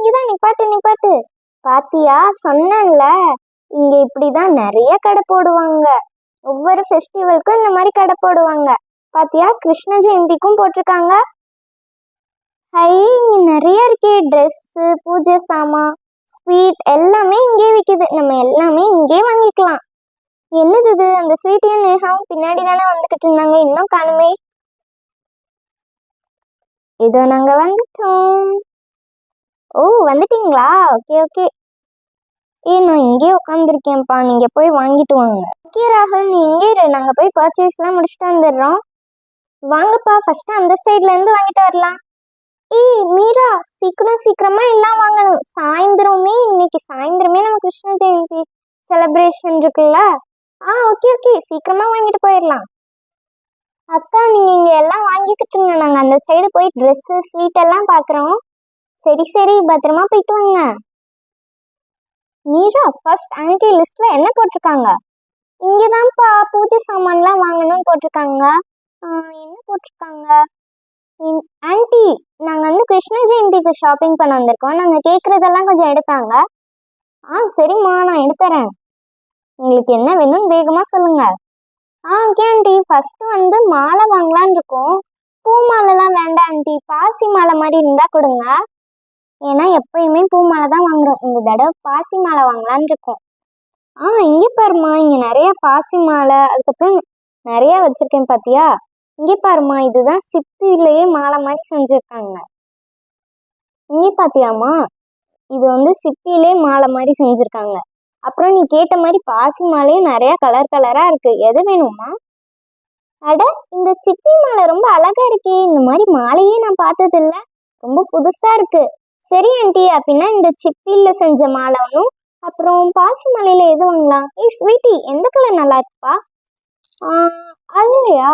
இங்கதான் நிப்பாட்டு நிப்பாட்டு பாத்தியா? சொன்னேன்ல. இங்க இப்படிதான் நிறைய கடை போடுவாங்க. ஒவ்வொரு ஃபெஸ்டிவலுக்கும் இந்த மாதிரி கடை போடுவாங்க. பாத்தியா? கிருஷ்ண ஜெயந்திக்கும் போட்டிருக்காங்க. ஹை இங்க நிறைய இருக்கே. ட்ரெஸ்ஸு பூஜை சாமான் ஸ்வீட் எல்லாமே இங்கே விற்கிது நம்ம எல்லாமே இங்கே வாங்கிக்கலாம். என்னது இது? அந்த ஸ்வீட்டையும் நேகாவும் பின்னாடி தானே வந்துக்கிட்டு இருந்தாங்க. இன்னும் காணுமே. இதோ நாங்க வந்துட்டோம். ஓ வந்துட்டீங்களா? Okay okay. ஏ நான் இங்கேயே உட்காந்துருக்கேன்ப்பா நீங்கள் போய் வாங்கிட்டு வாங்க. ஓகே ராகுல் நீ இங்கே இரு. நாங்கள் போய் பர்ச்சேஸ்லாம் முடிச்சுட்டு வந்துடுறோம். வாங்கப்பா. ஃபஸ்ட்டு அந்த சைட்லேருந்து வாங்கிட்டு வரலாம். ஏய் மீரா சீக்கிரம் சீக்கிரமா எல்லாம் வாங்கணும். சாயந்தரமே இன்னைக்கு சாயந்தரமே நம்ம கிருஷ்ண ஜெயந்தி செலிப்ரேஷன் இருக்குல்ல? ஆ ஓகே ஓகே. சீக்கிரமா வாங்கிட்டு போயிடலாம். அக்கா நீங்கள் இங்கே எல்லாம் வாங்கிக்கிட்டுங்க. நாங்கள் அந்த சைடு போய் ட்ரெஸ்ஸு ஸ்வீட் எல்லாம் பார்க்குறோம் சரி சரி பத்திரமா போயிட்டு வாங்க. மீரா ஃபர்ஸ்ட் ஆன்டி லிஸ்ட்ல என்ன போட்டிருக்காங்க? இங்கதான்ப்பா பூஜை சாமான்லாம் வாங்கணும்னு போட்டிருக்காங்க. என்ன போட்டிருக்காங்க? ஆன்டி நாங்க வந்து கிருஷ்ண ஜெயந்திக்கு ஷாப்பிங் பண்ண வந்திருக்கோம். நாங்க கேக்குறதெல்லாம் கொஞ்சம் எடுத்தாங்க. ஆ சரிம்மா நான் எடுத்துறேன். உங்களுக்கு என்ன வேணும்னு வேகமா சொல்லுங்க. ஆ ஓகே ஆண்டி ஃபர்ஸ்ட் வந்து மாலை வாங்கலான் இருக்கோம். பூ மாலைலாம் வேண்டாம் ஆண்டி பாசி மாலை மாதிரி இருந்தா கொடுங்க. ஏன்னா எப்பயுமே பூ மாலை தான் வாங்குறோம். இந்த தடவை பாசி மாலை வாங்கலாம்னு இருக்கோம். ஆ இங்கே பாருமா இங்கே நிறைய பாசி மாலை அதுக்கப்புறம் நிறையா வச்சுருக்கேன் பார்த்தியா இங்கே பாருமா இதுதான் சித்திலேயே மாலை மாதிரி செஞ்சிருக்காங்க. இங்கே பார்த்தியாமா இது வந்து சிப்பிலே மாலை மாதிரி செஞ்சுருக்காங்க. அப்புறம் நீ கேட்ட மாதிரி பாசி மாலையும் நிறையா கலர் கலராக இருக்குது எது வேணுமா அட இந்த சிப்பி மாலை ரொம்ப அழகாக இருக்கே. இந்த மாதிரி மாலையே நான் பார்த்ததில்ல. ரொம்ப புதுசாக இருக்குது சரி ஆண்டி அப்படின்னா இந்த சிப்பியில் செஞ்ச மாலை ஒன்றும் அப்புறம் பாசி மலையில் எது வாங்கலாம்? ஏய் ஸ்வீட்டி எந்த கலர் நல்லா இருக்குப்பா அதுலையா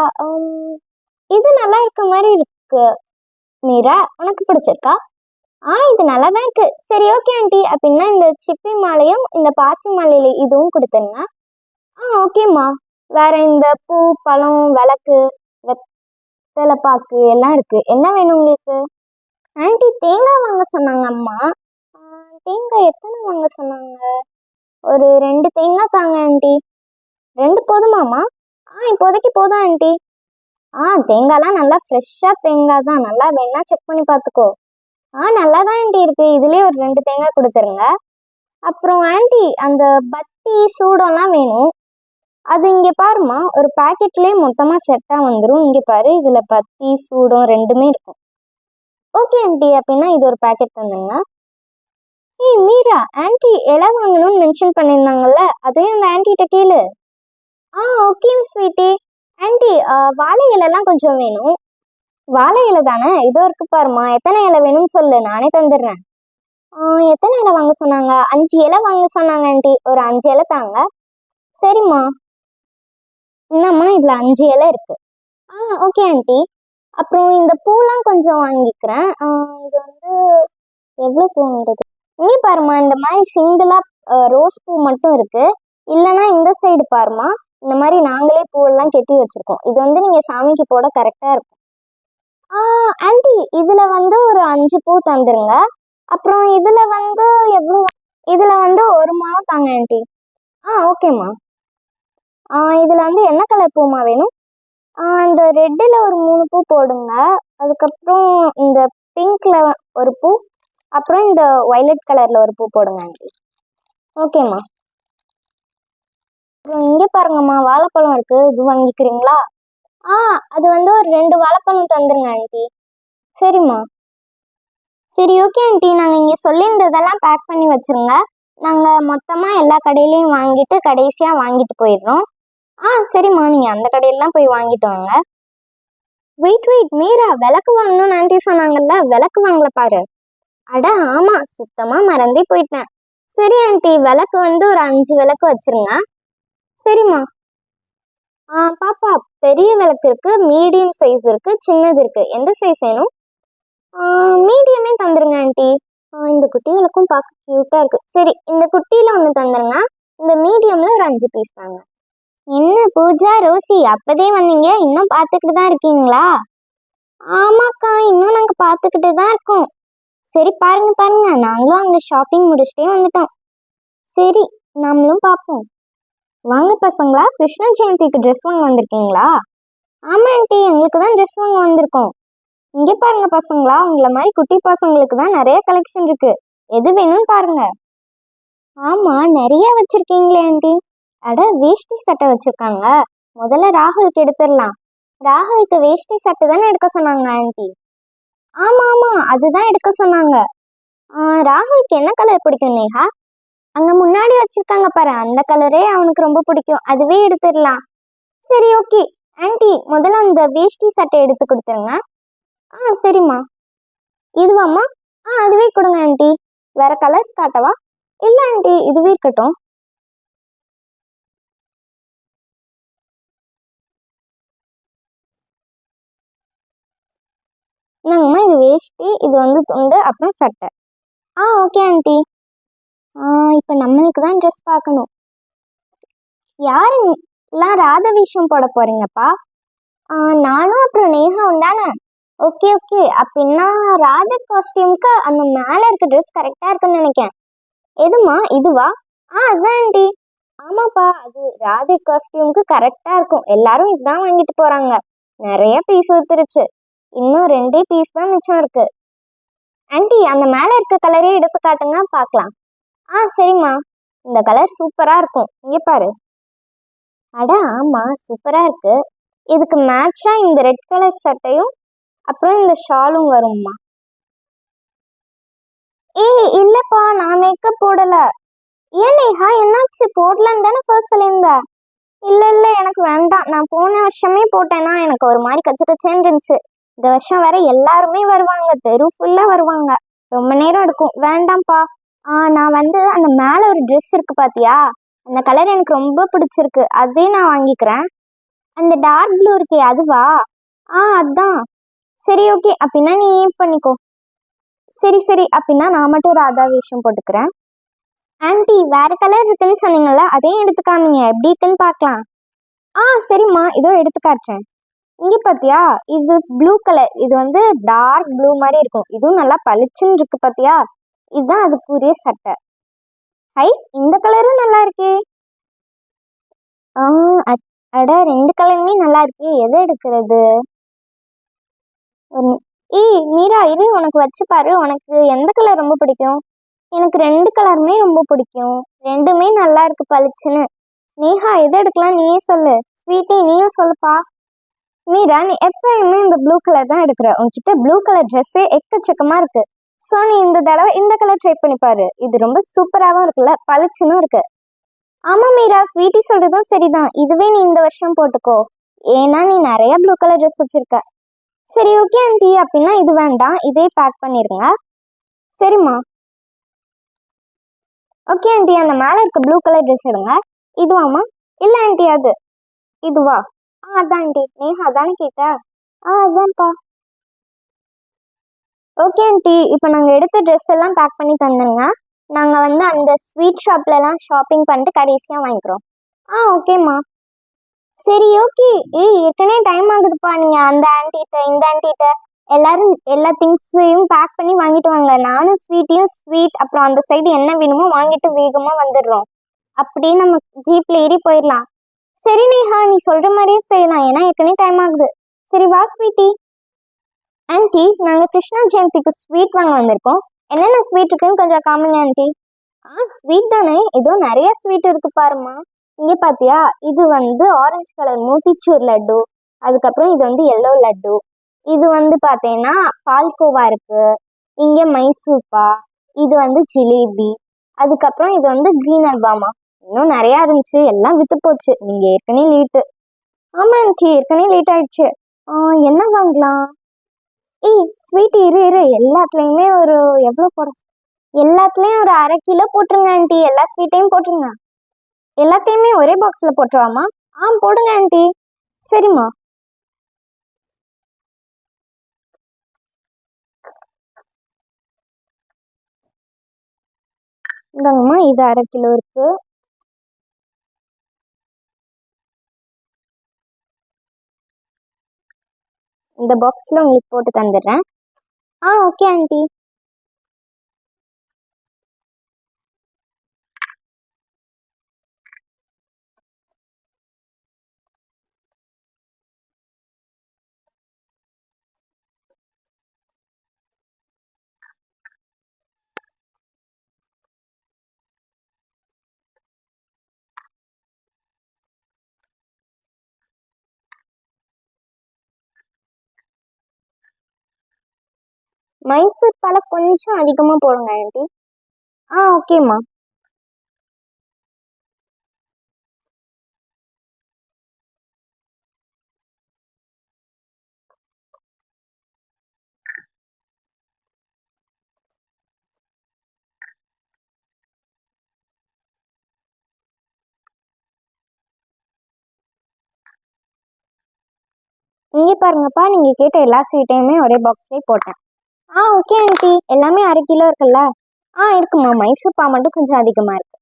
இது நல்லா இருக்க மாதிரி இருக்கு. மீரா உனக்கு பிடிச்சிருக்கா? ஆ இது நல்லா தான் இருக்கு. சரி ஓகே ஆண்டி. அப்படின்னா இந்த சிப்பி மாலையும் இந்த பாசி மாலையில இதுவும் கொடுத்துருங்க. ஆ ஓகேம்மா வேற இந்த பூ பழம் விளக்கு வெத்தலை பாக்கு எல்லாம் இருக்கு. என்ன வேணும் உங்களுக்கு? ஆண்டி தேங்காய் வாங்க சொன்னாங்க அம்மா. தேங்காய் எத்தனை வாங்க சொன்னாங்க? ஒரு ரெண்டு தேங்காய் தாங்க ஆண்டி. ரெண்டு போதுமாம்மா ஆ இப்போதைக்கு போதும் ஆண்டி. ஆ தேங்காய்லாம் நல்லா ஃப்ரெஷ்ஷாக தேங்காய் தான். நல்லா வேணா செக் பண்ணி பார்த்துக்கோ. ஆ நல்லா தான் ஆண்டி இருக்குது இதுலேயே ஒரு ரெண்டு தேங்காய் கொடுத்துருங்க. அப்புறம் ஆண்டி அந்த பத்தி சூடம்லாம் வேணும். அது இங்கே பாருமா ஒரு பாக்கெட்லேயே மொத்தமாக செட்டாக வந்துடும் இங்கே பாரு இதில் பத்தி சூடம் ரெண்டுமே இருக்கும். ஓகே ஆண்டி அப்படின்னா இது ஒரு பேக்கெட் தந்துங்க. ஏய் மீரா ஆண்டி இலை வாங்கணும்னு மென்ஷன் பண்ணியிருந்தாங்கல்ல அதையும் அந்த ஆண்டிகிட்ட கேளு. ஆ ஓகே ஸ்வீட்டி ஆண்டி வாழை இலைலாம் கொஞ்சம் வேணும். வாழை இலை தானே? இதோ இருக்கு பாருமா எத்தனை இலை வேணும்னு சொல்லு நானே தந்துடுறேன். எத்தனை இலை வாங்க சொன்னாங்க? அஞ்சு இலை வாங்க சொன்னாங்க ஆண்டி ஒரு அஞ்சு இலை தாங்க. சரிம்மா. என்னம்மா இதில் அஞ்சு இலை இருக்கு. ஆ ஓகே ஆண்டி அப்புறம் இந்த பூலாம் கொஞ்சம் வாங்கிக்கிறேன். இது வந்து எவ்வளோ பூன்றது இங்கே பாருமா இந்த மாதிரி சிங்கிளாக ரோஸ் பூ மட்டும் இருக்குது இல்லைன்னா இந்த சைடு பாருமா இந்த மாதிரி நாங்களே பூவெல்லாம் கெட்டி வச்சுருக்கோம். இது வந்து நீங்கள் சாமிக்கு போட கரெக்டாக இருக்கும். ஆண்டி இதில் வந்து ஒரு அஞ்சு பூ தந்துருங்க. அப்புறம் இதில் வந்து எவ்வளோ இதில் வந்து ஒரு முழம் தாங்க ஆண்டி. ஆ ஓகேம்மா. இதில் வந்து என்ன கலர் பூமா வேணும்? அந்த ரெட்டில் ஒரு மூணு பூ போடுங்க. அதுக்கப்புறம் இந்த பிங்க்கில் ஒரு பூ அப்புறம் இந்த ஒய்லட் கலரில் ஒரு பூ போடுங்க ஆண்டி. ஓகேம்மா அப்புறம் இங்கே பாருங்கம்மா வாழைப்பழம் இருக்குது இது வாங்கிக்கிறீங்களா? ஆ அது வந்து ஒரு ரெண்டு வாழைப்பழம் தந்துருங்க ஆண்டி. சரிம்மா. சரி ஓகே ஆண்டி. நாங்கள் இங்கே சொல்லியிருந்ததெல்லாம் பேக் பண்ணி வச்சிருங்க. நாங்கள் மொத்தமாக எல்லா கடையிலையும் வாங்கிட்டு கடைசியாக வாங்கிட்டு போயிடுறோம். ஆ சரிம்மா. நீங்கள் அந்த கடையிலலாம் போய் வாங்கிட்டு வாங்க. வெயிட் வெயிட் மீரா விளக்கு வாங்கணும்னு ஆண்டி சொன்னாங்கல்ல? விளக்கு வாங்கல பாரு. அட ஆமாம் சுத்தமாக மறந்தே போயிட்டேன். சரி ஆண்டி விளக்கு வந்து ஒரு அஞ்சு விளக்கு வச்சிருங்க. சரிம்மா. ஆ பாப்பா பெரிய விளக்கு இருக்கு மீடியம் சைஸ் இருக்கு சின்னது இருக்கு. எந்த சைஸ் வேணும்? மீடியமே தந்துருங்க ஆண்டி இந்த குட்டி விளக்கும் பார்க்க க்யூட்டாக இருக்கு. சரி இந்த குட்டியில் ஒன்று தந்துருங்க. இந்த மீடியமில் ஒரு அஞ்சு பீஸ் தாங்க. என்ன பூஜா ரோசி அப்பதே வந்தீங்க. இன்னும் பார்த்துக்கிட்டு தான் இருக்கீங்களா? ஆமாக்கா இன்னும் நாங்கள் பார்த்துக்கிட்டு தான் இருக்கோம். சரி பாருங்க பாருங்க. நாங்களும் அங்கே ஷாப்பிங் முடிச்சுட்டே வந்துட்டோம். சரி நாமளும் பார்ப்போம். வாங்க பசங்களா கிருஷ்ண ஜெயந்திக்கு ட்ரெஸ் வாங்க வந்திருக்கீங்களா? ஆமா ஆண்டி எங்களுக்கு தான் ட்ரெஸ் வாங்க வந்திருக்கோம். இங்க பாருங்க பசங்களா உங்களை மாதிரி குட்டி பசங்களுக்கு தான் நிறைய கலெக்ஷன் இருக்கு. எது வேணும்னு பாருங்க. ஆமா நிறைய வச்சிருக்கீங்களே ஆண்டி. அட வேஷ்டி சட்டை வச்சிருக்காங்க. முதல்ல ராகுலுக்கு எடுத்துடலாம். ராகுலுக்கு வேஷ்டி சட்டை தானே எடுக்க சொன்னாங்க ஆண்டி ஆமாம் ஆமாம் அதுதான் எடுக்க சொன்னாங்க. ராகுலுக்கு என்ன கலர் பிடிக்கும் நேஹா அங்கே முன்னாடி வச்சிருக்காங்க பாரு அந்த கலரே அவனுக்கு ரொம்ப பிடிக்கும். அதுவே எடுத்துடலாம். சரி ஓகே ஆண்டி முதல்ல அந்த வேஷ்டி சட்டை எடுத்து கொடுத்துருங்க. ஆ சரிம்மா. இதுவாம்மா? ஆ அதுவே கொடுங்க ஆண்டி வேறு கலர்ஸ் காட்டவா? இல்லை ஆண்டி இதுவே இருக்கட்டும். இந்தாங்கம்மா இது வேஷ்டி இது வந்து துண்டு அப்புறம் சட்டை. ஆ ஓகே ஆண்டி இப்போ நம்மளுக்கு தான் ட்ரெஸ் பார்க்கணும். யாருலாம் ராத விஷயம் போட போறீங்கப்பா? நானும் அப்புறம் நேகாவும் தானே? ஓகே ஓகே அப்படின்னா ராத காஸ்டியூம்க்கு அந்த மேலே இருக்க ட்ரெஸ் கரெக்டாக இருக்குன்னு நினைக்கிறேன். எதுமா இதுவா? ஆ அதுதான் ஆண்டி ஆமாப்பா அது ராதே காஸ்டியூமுக்கு கரெக்டாக இருக்கும். எல்லாரும் இதுதான் வாங்கிட்டு போகிறாங்க நிறைய பீஸ் ஊத்துருச்சு இன்னும் ரெண்டே பீஸ் தான் மிச்சம் இருக்கு. ஆண்டி அந்த மேலே இருக்க கலரே எடுத்து காட்டுங்க பார்க்கலாம் ஆ சரிம்மா. இந்த கலர் சூப்பராக இருக்கும். இங்கே பாரு. அட ஆமாம் சூப்பராக இருக்கு. இதுக்கு மேட்சாக இந்த ரெட் கலர் சட்டையும் அப்புறம் இந்த ஷாலும் வரும்மா. ஏய் இல்லைப்பா நான் மேக்கப் போடலை. ஏன் நேஹா என்னாச்சு? போடலான்னு தானே ஃபர்ஸ்ட் சொல்லியிருந்த. இல்லை இல்லை எனக்கு வேண்டாம். நான் போன வருஷமே போட்டேன்னா எனக்கு ஒரு மாதிரி கச்ச கச்சேன்னு இருந்துச்சு. இந்த வருஷம் வேற எல்லாருமே வருவாங்க. தெரு ஃபுல்லாக வருவாங்க. ரொம்ப நேரம் எடுக்கும். வேண்டாம்ப்பா. ஆ நான் வந்து அந்த மேலே ஒரு ட்ரெஸ் இருக்கு பாத்தியா? அந்த கலர் எனக்கு ரொம்ப பிடிச்சிருக்கு. அதே நான் வாங்கிக்கிறேன். அந்த டார்க் ப்ளூ இருக்கே அதுவா? ஆ அதான். சரி ஓகே அப்படின்னா நீ ஏன் பண்ணிக்கோ. சரி சரி. அப்படின்னா நான் மட்டும் ராதா வேஷம் போட்டுக்கிறேன். ஆன்ட்டி வேற கலர் இருக்குன்னு சொன்னீங்கல்ல அதையும் எடுத்து காமிங்க. எப்படி இருக்குன்னு பார்க்கலாம். ஆ சரிம்மா. இதோ எடுத்து காட்டுறேன். இங்கே பார்த்தியா இது ப்ளூ கலர் இது வந்து டார்க் ப்ளூ மாதிரி இருக்கும். இதுவும் நல்லா பளிச்சுன்னு இருக்கு பார்த்தியா இதுதான் அதுக்குரிய சட்டை. ஹை இந்த கலரும் நல்லா இருக்கே. ஆ அட ரெண்டு கலருமே நல்லா இருக்கே. எதை எடுக்கிறது? ஏய் மீரா இரு. உனக்கு வச்சு பாரு. உனக்கு எந்த கலர் ரொம்ப பிடிக்கும்? எனக்கு ரெண்டு கலருமே ரொம்ப பிடிக்கும். ரெண்டுமே நல்லா இருக்கு பளிச்சுன்னு. நேஹா எதை எடுக்கலாம்? நீயே சொல்லு. ஸ்வீட்டி நீயும் சொல்லுப்பா மீரா நீ எப்பயுமே இந்த ப்ளூ கலர் தான் எடுக்கிற. உன்கிட்ட ப்ளூ கலர் ட்ரெஸ்ஸே எக்கச்சக்கமா இருக்கு. ஸோ நீ இந்த தடவை இந்த கலர் ட்ரை பண்ணி பாரு. இது ரொம்ப சூப்பராகவும் இருக்குல்ல? பளிச்சுன்னு இருக்கு. ஆமா மீரா ஸ்வீட்டி சொல்றதும் சரிதான். இதுவே நீ இந்த வருஷம் போட்டுக்கோ. ஏன்னா நீ நிறைய ப்ளூ கலர் ட்ரெஸ் வச்சிருக்க. சரி ஓகே ஆண்டி அப்படின்னா இது வேண்டாம். இதே பேக் பண்ணிருங்க. சரிம்மா. ஓகே ஆண்டி அந்த மேலே இருக்க ப்ளூ கலர் ட்ரெஸ் எடுங்க. இதுவாம்மா? இல்லை ஆண்டி அது. இதுவா? ஆ அதான் ஆண்டி நேஹா அதானே கேட்ட? ஆ அதான்ப்பா. ஓகே ஆண்டி இப்போ நாங்கள் எடுத்த ட்ரெஸ் எல்லாம் பேக் பண்ணி தந்துருங்க. நாங்கள் வந்து அந்த ஸ்வீட் ஷாப்லலாம் ஷாப்பிங் பண்ணிட்டு கடைசியாக வாங்கிக்கிறோம். ஆ ஓகேம்மா சரி ஓகே ஏய் ஏற்கனவே டைம் ஆகுதுப்பா நீங்கள் அந்த ஆண்டிகிட்ட இந்த ஆண்டிகிட்ட எல்லாரும் எல்லா திங்ஸையும் பேக் பண்ணி வாங்கிட்டு வாங்க. நானும் ஸ்வீட்டையும் ஸ்வீட் அப்புறம் அந்த சைடு என்ன வேணுமோ வாங்கிட்டு வேகமாக வந்துடுறோம். அப்படியே நம்ம ஜீப்பில் ஏறி போயிடலாம். சரி நேஹா நீ சொல்ற மாதிரியே செய்யலாம் ஏன்னா ஏற்கனவே டைம் ஆகுது. சரி வா ஸ்வீட்டி ஆன்டி நாங்கள் கிருஷ்ணா ஜெயந்திக்கு ஸ்வீட் வாங்க வந்திருக்கோம். என்னென்ன ஸ்வீட் இருக்குன்னு கொஞ்சம் காமிங்க ஆன்டி ஆ ஸ்வீட் தானே? ஏதோ நிறைய ஸ்வீட் இருக்கு பாருமா இங்கே பார்த்தியா இது வந்து ஆரஞ்சு கலர் மூத்திச்சூர் லட்டு. அதுக்கப்புறம் இது வந்து எல்லோ லட்டு. இது வந்து பார்த்தீங்கன்னா பால்கோவா இருக்கு. இங்கே மைசூர்பா. இது வந்து ஜிலேபி. அதுக்கப்புறம் இது வந்து க்ரீன் அல்வாமா. இன்னும் நிறையா இருந்துச்சு. எல்லாம் விற்று போச்சு. நீங்கள் ஏற்கனவே லேட்டு ஆமாம் ஆண்டி ஏற்கனவே லேட் ஆயிடுச்சு. ஆ, என்ன வாங்கலாம்? ஏய் ஸ்வீட் இரு இரு. எல்லாத்துலேயுமே ஒரு எவ்வளோ போட எல்லாத்துலேயும் ஒரு அரை கிலோ போட்டுருங்க ஆண்டி எல்லா ஸ்வீட்டையும் போட்டுருங்க. எல்லாத்தையுமே ஒரே பாக்ஸில் போட்டுருவாமா? ஆ போடுங்க ஆண்டி சரிம்மா. இந்தாங்கம்மா இது அரை கிலோ இருக்குது இந்த பாக்ஸில் உங்களுக்கு போட்டு தந்துடுறேன். ஆ ஓகே ஆண்டி மைசூர் பாலை கொஞ்சம் அதிகமாக போடுங்க ஆண்டி. ஆ ஓகேம்மா இங்கே பாருங்கப்பா நீங்கள் கேட்ட எல்லா ஸ்வீட்டையுமே ஒரே பாக்ஸ்லேயே போட்டேன். ஆ ஓகே ஆண்டி எல்லாமே அரை கிலோ இருக்குல்ல? ஆ இருக்குமா? மைசூர் பா மட்டும் கொஞ்சம் அதிகமாக இருக்கு.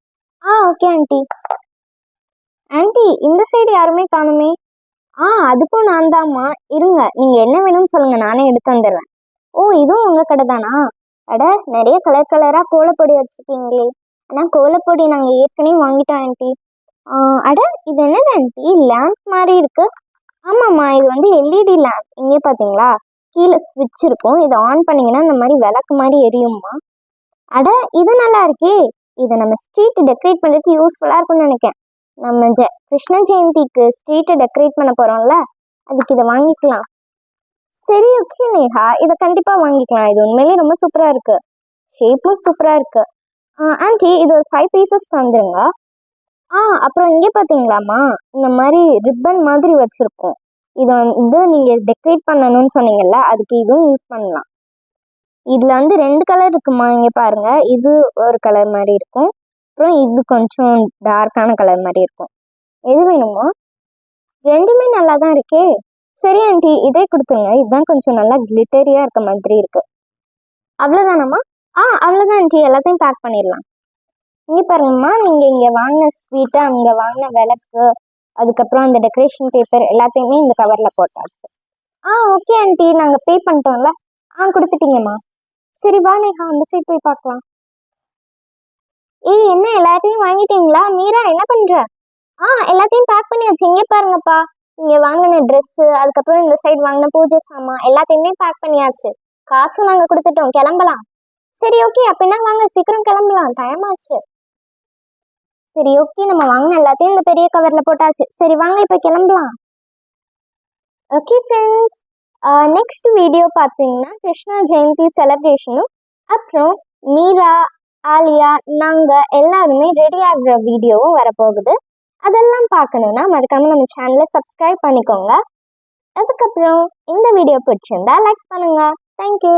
ஆ ஓகே ஆண்டி ஆண்டி இந்த சைடு யாருமே காணுமே? ஆ அதுக்கும் நான் தாம்மா இருங்க நீங்கள் என்ன வேணும்னு சொல்லுங்கள் நானே எடுத்து வந்துடுறேன். ஓ இதுவும் உங்கள் கடை தானா? அட நிறைய கலர் கலராக கோலப்பொடி வச்சுருக்கீங்களே. ஆனால் கோலப்பொடி நாங்கள் ஏற்கனவே வாங்கிட்டோம் ஆண்டி ஆ, அட இது என்னது ஆண்டி லேம்ப் மாதிரி இருக்குது ஆமாம்மா இது வந்து எல்இடி லேம்ப் இங்கே பார்த்தீங்களா கீழே ஸ்விட்ச் இருக்கும். இதை ஆன் பண்ணிங்கன்னா இந்த மாதிரி விளக்கு மாதிரி எரியும்மா. அட இது நல்லா இருக்கே. இதை நம்ம ஸ்ட்ரீட் டெக்கரேட் பண்ணுறதுக்கு யூஸ்ஃபுல்லாக இருக்கும்னு நினைக்கிறேன். நம்ம ஜெ கிருஷ்ண ஜெயந்திக்கு ஸ்ட்ரீட்டை டெக்கரேட் பண்ண போகிறோம்ல அதுக்கு இதை வாங்கிக்கலாம். சரி ஓகே நேஹா. இதை கண்டிப்பாக வாங்கிக்கலாம். இது உண்மையிலேயே ரொம்ப சூப்பராக இருக்குது ஷேப்பும் சூப்பராக இருக்குது ஆண்டி இது ஒரு ஃபைவ் பீசஸ் தந்துருங்க. ஆ அப்புறம் இங்கே பார்த்தீங்களாம்மா இந்த மாதிரி ரிப்பன் மாதிரி வச்சுருக்கோம். இது வந்து நீங்கள் டெக்கரேட் பண்ணணும்னு சொன்னீங்கல்ல அதுக்கு இதுவும் யூஸ் பண்ணலாம். இதில் வந்து ரெண்டு கலர் இருக்குமா? இங்கே பாருங்கள் இது ஒரு கலர் மாதிரி இருக்கும். அப்புறம் இது கொஞ்சம் டார்க்கான கலர் மாதிரி இருக்கும். எது வேணுமா? ரெண்டுமே நல்லா தான் இருக்கே. சரி ஆண்டி இதே கொடுத்துருங்க. இதுதான் கொஞ்சம் நல்லா கிளிட்டரியாக இருக்க மாதிரி இருக்குது அவ்வளோதானம்மா ஆ அவ்வளோதான் ஆண்டி எல்லாத்தையும் பேக் பண்ணிடலாம். இங்கே பாருங்கம்மா. நீங்கள் இங்கே வாங்கின ஸ்வீட்டு அங்கே வாங்கின விளக்கு அதுக்கப்புறம் அந்த டெக்கரேஷன் பேப்பர் எல்லாத்தையுமே இந்த கவரில் போட்டாச்சு. ஆ ஓகே ஆண்டி நாங்கள் பே பண்ணிட்டோம்ல. ஆ கொடுத்துட்டீங்கம்மா. சரி வா நேஹா அந்த சைட் போய் பார்க்கலாம். ஏய் என்ன எல்லாத்தையும் வாங்கிட்டீங்களா? மீரா என்ன பண்ணுற ஆ எல்லாத்தையும் பேக் பண்ணியாச்சு. இங்கே பாருங்கப்பா. இங்கே வாங்கின ட்ரெஸ்ஸு அதுக்கப்புறம் இந்த சைடு வாங்கின பூஜை சாமான் எல்லாத்தையுமே பேக் பண்ணியாச்சு. காசும் நாங்கள் கொடுத்துட்டோம். கிளம்பலாம். சரி ஓகே அப்படின்னா வாங்க சீக்கிரம் கிளம்பலாம். டைம் ஆச்சு. சரி ஓகே நம்ம வாங்கின எல்லாத்தையும் இந்த பெரிய கவரில் போட்டாச்சு. சரி வாங்க இப்போ கிளம்பலாம். ஓகே ஃப்ரெண்ட்ஸ் நெக்ஸ்ட் வீடியோ பார்த்தீங்கன்னா கிருஷ்ணா ஜெயந்தி செலப்ரேஷனும் அப்புறம் மீரா ஆலியா நாங்கள் எல்லாருமே ரெடி ஆகிற வீடியோவும் வரப்போகுது. அதெல்லாம் பார்க்கணுன்னா மறக்காமல் நம்ம சேனலை சப்ஸ்கிரைப் பண்ணிக்கோங்க. அதுக்கப்புறம் இந்த வீடியோ பிடிச்சிருந்தா லைக் பண்ணுங்கள் தேங்க்யூ